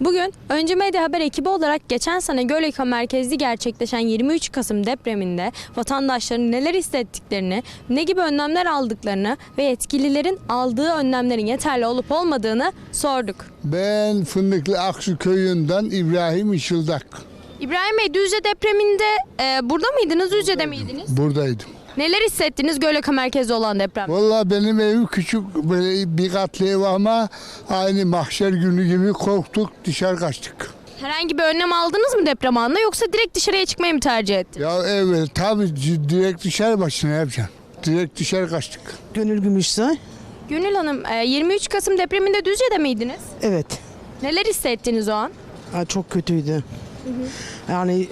Bugün Öncü Medya Haber ekibi olarak geçen sene Göleka merkezli gerçekleşen 23 Kasım depreminde vatandaşların neler hissettiklerini, ne gibi önlemler aldıklarını ve yetkililerin aldığı önlemlerin yeterli olup olmadığını sorduk. Ben Fındıklı Aksu köyünden İbrahim Işıldak. İbrahim Bey Düzce depreminde e, burada mıydınız, Düzce'de miydiniz? Buradaydım. Neler hissettiniz Göleka merkezli olan deprem? Vallahi benim evim küçük böyle bir katlı ev ama aynı mahşer günü gibi korktuk dışarı kaçtık. Herhangi bir önlem aldınız mı deprem anında yoksa direkt dışarıya çıkmayı mı tercih ettiniz? Ya evet tabii direkt dışarı başına yapacaksın. Direkt dışarı kaçtık. Gönül Gümüşsoy. Gönül Hanım e, 23 Kasım depreminde Düzce'de miydiniz? Evet. Neler hissettiniz o an? Ha, çok kötüydü. Yani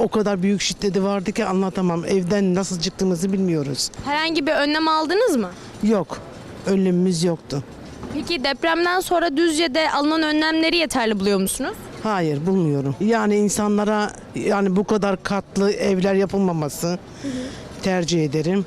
o kadar büyük şiddeti vardı ki anlatamam. Evden nasıl çıktığımızı bilmiyoruz. Herhangi bir önlem aldınız mı? Yok. Önlemimiz yoktu. Peki depremden sonra Düzce'de alınan önlemleri yeterli buluyor musunuz? Hayır bulmuyorum. Yani insanlara yani bu kadar katlı evler yapılmaması tercih ederim.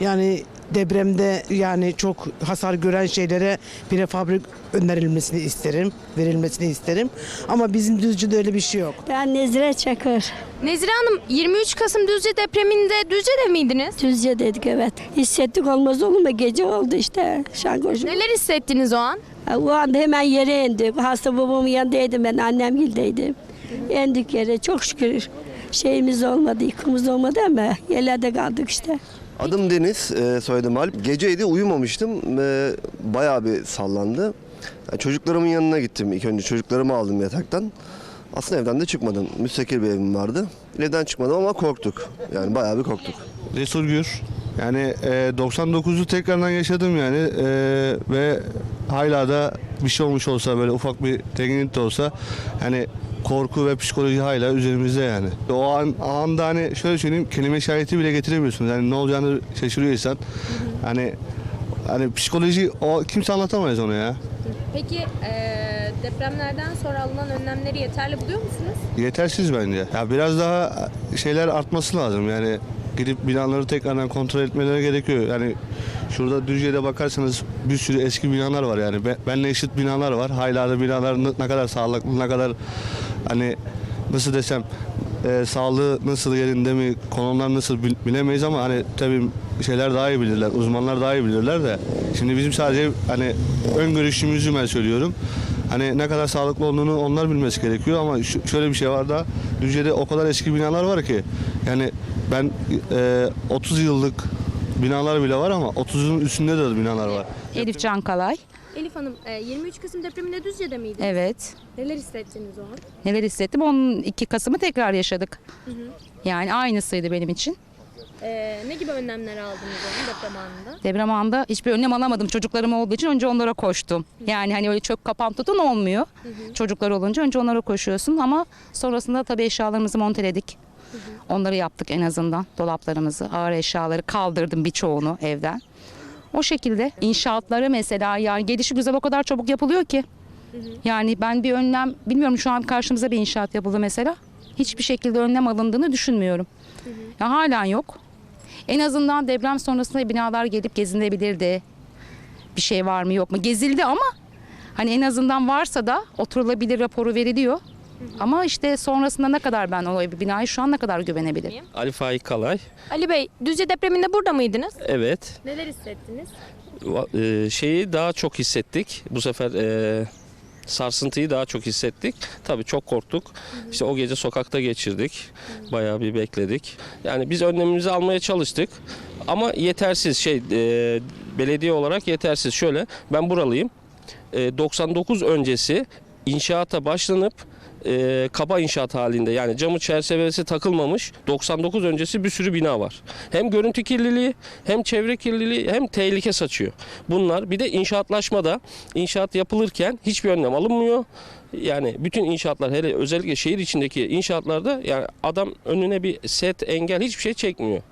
Yani depremde yani çok hasar gören şeylere prefabrik önerilmesini isterim, verilmesini isterim. Ama bizim Düzce'de öyle bir şey yok. Ben Nezire Çakır. Nezire Hanım 23 Kasım Düzce depreminde Düzce'de miydiniz? Düzce dedik evet. Hissettik olmaz olur mu? Gece oldu işte. Şankoşum. Neler hissettiniz o an? O anda hemen yere indik. Hasta babamın yanındaydım ben. Annem gildeydim. İndik yere. Çok şükür şeyimiz olmadı, yıkımız olmadı ama yerlerde kaldık işte. Adım Deniz, e, soyadım Alp. Geceydi uyumamıştım. E, bayağı bir sallandı. Yani çocuklarımın yanına gittim ilk önce. Çocuklarımı aldım yataktan. Aslında evden de çıkmadım. Müstakil bir evim vardı. Evden çıkmadım ama korktuk. Yani bayağı bir korktuk. Cesur Gür. Yani e, 99'u tekrardan yaşadım yani e, ve hala da bir şey olmuş olsa böyle ufak bir teginlik de olsa hani korku ve psikoloji hala üzerimizde yani. O an anda hani şöyle söyleyeyim kelime şahiti bile getiremiyorsunuz. Yani ne olacağını şaşırıyor insan. Hani hani psikoloji o kimse anlatamayız onu ya. Peki depremlerden sonra alınan önlemleri yeterli buluyor musunuz? Yetersiz bence. Ya biraz daha şeyler artması lazım. Yani gidip binaları tekrardan kontrol etmeleri gerekiyor. Yani şurada Düzce'de bakarsanız bir sürü eski binalar var yani. Be- Benle eşit binalar var. Hala da binalar ne ne kadar sağlıklı, ne kadar hani nasıl desem e, sağlığı nasıl yerinde mi, konumlar nasıl bil- bilemeyiz ama hani tabii şeyler daha iyi bilirler, uzmanlar daha iyi bilirler de. Şimdi bizim sadece hani ön görüşümüzü ben söylüyorum. Hani ne kadar sağlıklı olduğunu onlar bilmesi gerekiyor ama şöyle bir şey var da Düzce'de o kadar eski binalar var ki yani ben e, 30 yıllık binalar bile var ama 30'un üstünde de binalar var. Elif Cankalay. Elif Hanım 23 Kasım depreminde Düzce'de miydiniz? Evet. Neler hissettiniz o an? Neler hissettim? 12 Kasım'ı tekrar yaşadık. Yani aynısıydı benim için. Ee, ne gibi önlemler aldınız o an deprem anında? Deprem anında hiçbir önlem alamadım. Çocuklarım olduğu için önce onlara koştum. Yani hani öyle çök kapan tutun olmuyor. Çocuklar olunca önce onlara koşuyorsun ama sonrasında tabii eşyalarımızı monteledik. Onları yaptık en azından. Dolaplarımızı, ağır eşyaları kaldırdım birçoğunu evden. O şekilde inşaatları mesela yani gelişi güzel o kadar çabuk yapılıyor ki. Yani ben bir önlem bilmiyorum şu an karşımıza bir inşaat yapıldı mesela. Hiçbir şekilde önlem alındığını düşünmüyorum. Ya halen yok. En azından deprem sonrasında binalar gelip gezilebilirdi. Bir şey var mı yok mu? Gezildi ama hani en azından varsa da oturulabilir raporu veriliyor. Ama işte sonrasında ne kadar ben o bir binayı şu an ne kadar güvenebilirim? Ali Faik Kalay. Ali Bey Düzce depreminde burada mıydınız? Evet. Neler hissettiniz? Va- e, şeyi daha çok hissettik. Bu sefer e, sarsıntıyı daha çok hissettik. Tabii çok korktuk. İşte o gece sokakta geçirdik. Bayağı bir bekledik. Yani biz önlemimizi almaya çalıştık. Ama yetersiz şey e, belediye olarak yetersiz. Şöyle ben buralıyım. E, 99 öncesi inşaata başlanıp e, kaba inşaat halinde yani camı çerçevesi takılmamış 99 öncesi bir sürü bina var. Hem görüntü kirliliği hem çevre kirliliği hem tehlike saçıyor. Bunlar bir de inşaatlaşmada inşaat yapılırken hiçbir önlem alınmıyor. Yani bütün inşaatlar hele özellikle şehir içindeki inşaatlarda yani adam önüne bir set engel hiçbir şey çekmiyor.